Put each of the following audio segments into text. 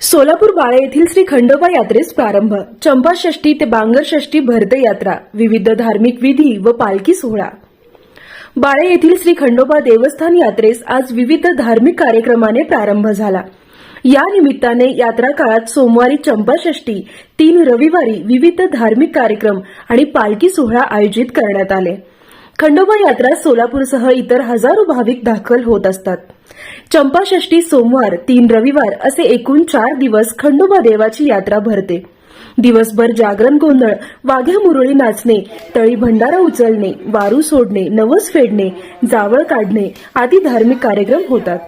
सोलापूर बाळे येथील श्री खंडोबा यात्रेस प्रारंभ. चंपाषष्ठी ते बांगरषष्ठी भरते यात्रा. विविध धार्मिक विधी व पालखी सोहळा. बाळे येथील श्री खंडोबा देवस्थान यात्रेस आज विविध धार्मिक कार्यक्रमाने प्रारंभ झाला. या निमित्ताने यात्रा काळात सोमवारी चंपाषष्ठी तीन रविवारी विविध धार्मिक कार्यक्रम आणि पालखी सोहळा आयोजित करण्यात आले. खंडोबा यात्रा सोलापूरसह इतर हजारो भाविक दाखल होत असतात. चंपाषष्ठी सोमवार तीन रविवार असे एकूण चार दिवस खंडोबा देवाची यात्रा भरते. दिवसभर जागरण गोंधळ वाघ्या मुरळी नाचणे तळी भंडारा उचलणे वारू सोडणे नवस फेडणे जावळ काढणे आदी धार्मिक कार्यक्रम होतात.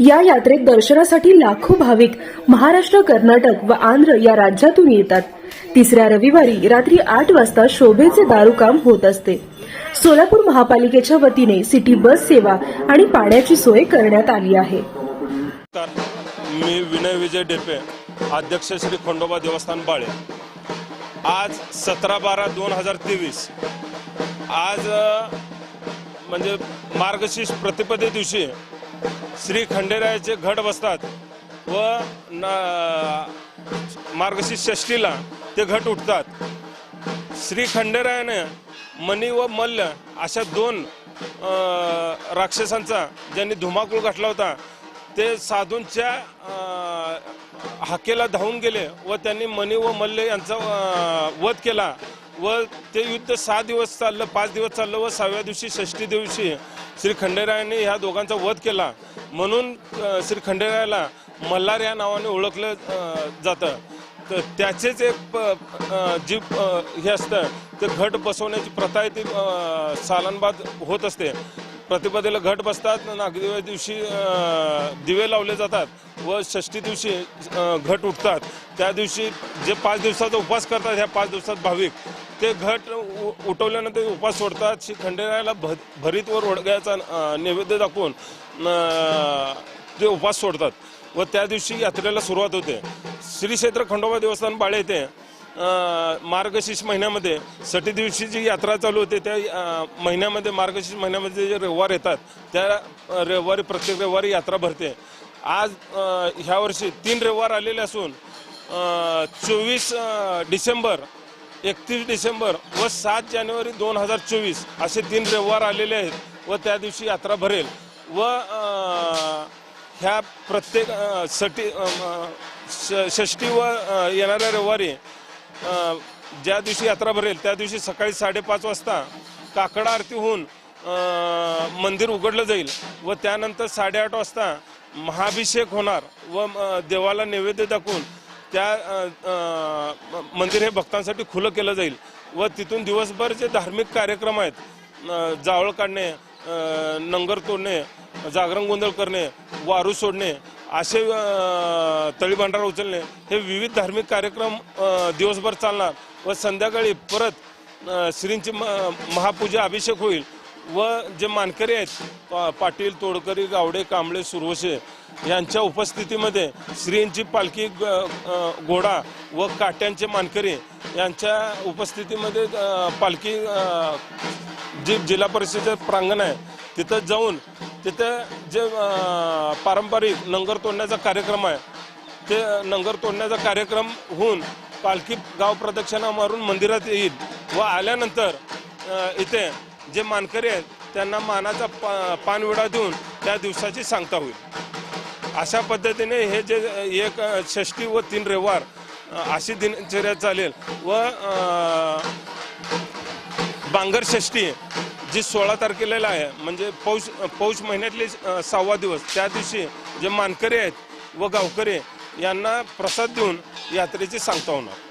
या यात्रेत दर्शनासाठी लाखो भाविक महाराष्ट्र कर्नाटक व आंध्र या राज्यातून येतात. तिसऱ्या रविवारी रात्री आठ वाजता शोभेचे दारुकाम होत असते. सोलापूर महापालिकेच्या वतीने सिटी बस सेवा आणि पाण्याची सोय करण्यात आली आहे. मी विनय विजय डेपे अध्यक्ष श्री खंडोबा देवस्थान बाळे. आज सतरा बारा दोन हजार तेवीस. आज म्हणजे मार्गशीर्ष प्रतिपदे दिवशी श्री खंडेरायाचे घट बसतात व मार्गशीर्ष षष्टीला ते घट उठतात. श्री खंडेरायाने मणी व मल्ल अशा दोन राक्षसांचा ज्यांनी धुमाकूळ घातला होता ते साधूंच्या हाकेला धावून गेले व त्यांनी मणी व मल्ल यांचा वध केला व ते युद्ध सहा दिवस चाललं पाच दिवस चाललं व सहाव्या दिवशी षष्टी दिवशी श्री खंडेरायाने ह्या दोघांचा वध केला. म्हणून श्री खंडेरायाला मल्हार या नावाने ओळखलं जातं. तर त्याचेच एक प- जी हे असतं ते घट बसवण्याची प्रथा आहे ती सालनबाद सालांबाद होत असते. प्रतिपदेला घट बसतात नागदिव्या दिवशी दिवे लावले जातात व षष्टी दिवशी घट उठतात. त्या दिवशी जे पाच दिवसाचा उपवास करतात ह्या पाच दिवसात भाविक ते घट उ- उठवल्यानंतर उपवास सोडतात. श्री खंडेरायाला भ भरीत व नैवेद्य दाखवून ते उपवास सोडतात. व त्या दिवशी यात्रेला सुरुवात होते. श्री क्षेत्र खंडोबा देवस्थान बाळे येथे मार्गशीर्ष महिन्यामध्ये सटी दिवशी जी यात्रा चालू होते त्या महिन्यामध्ये मार्गशीर्ष महिन्यामध्ये जे रविवार येतात त्या रविवारी प्रत्येक रविवारी यात्रा भरते. आज ह्या वर्षी तीन रविवार आलेले असून चोवीस डिसेंबर एकतीस डिसेंबर व सात जानेवारी दोन हजार चोवीस असे तीन रविवार आलेले आहेत व त्या दिवशी यात्रा भरेल. व ह्या प्रत्येक सटी षष्टी व येणाऱ्या रविवारी ज्या दिवशी यात्रा भरेल त्या दिवशी सकाळी साडेपाच वाजता काकडा आरती होऊन मंदिर उघडलं जाईल व त्यानंतर साडेआठ वाजता महाभिषेक होणार व देवाला नैवेद्य दाखवून त्या मंदिर हे भक्तांसाठी खुलं केलं जाईल व तिथून दिवसभर जे धार्मिक कार्यक्रम आहेत जावळ काढणे नंगर तोडणे जागरण गोंधळ करणे वारू सोडणे असे तळीभांडार उचलणे हे विविध धार्मिक कार्यक्रम दिवसभर चालणार व संध्याकाळी परत श्रींची म- महापूजा अभिषेक होईल व जे मानकरी आहेत पाटील तोडकरी गावडे कांबळे सुरवशे यांच्या उपस्थितीमध्ये श्रींची पालखी ग- घोडा व काट्यांचे मानकरी यांच्या उपस्थितीमध्ये पालखी जी जिल्हा परिषदेचं प्रांगण आहे तिथं जाऊन तिथं जे पारंपरिक नंगर तोडण्याचा कार्यक्रम आहे ते नंगर तोडण्याचा कार्यक्रम होऊन पालखी गाव प्रदक्षिणा मारून मंदिरात येईल व आल्यानंतर इथे जे मानकरी आहेत त्यांना मानाचा पा पानविडा देऊन त्या दिवसाची सांगता होईल. अशा पद्धतीने हे जे एक षष्टी व तीन रविवार अशी दिनचर्या चालेल व बांगर षष्टी जी सोळा तारखेला आहे म्हणजे पौष पौष महिन्यातले सहावा दिवस त्या दिवशी जे मानकरी आहेत व गावकरी यांना प्रसाद देऊन यात्रेची सांगता होणार.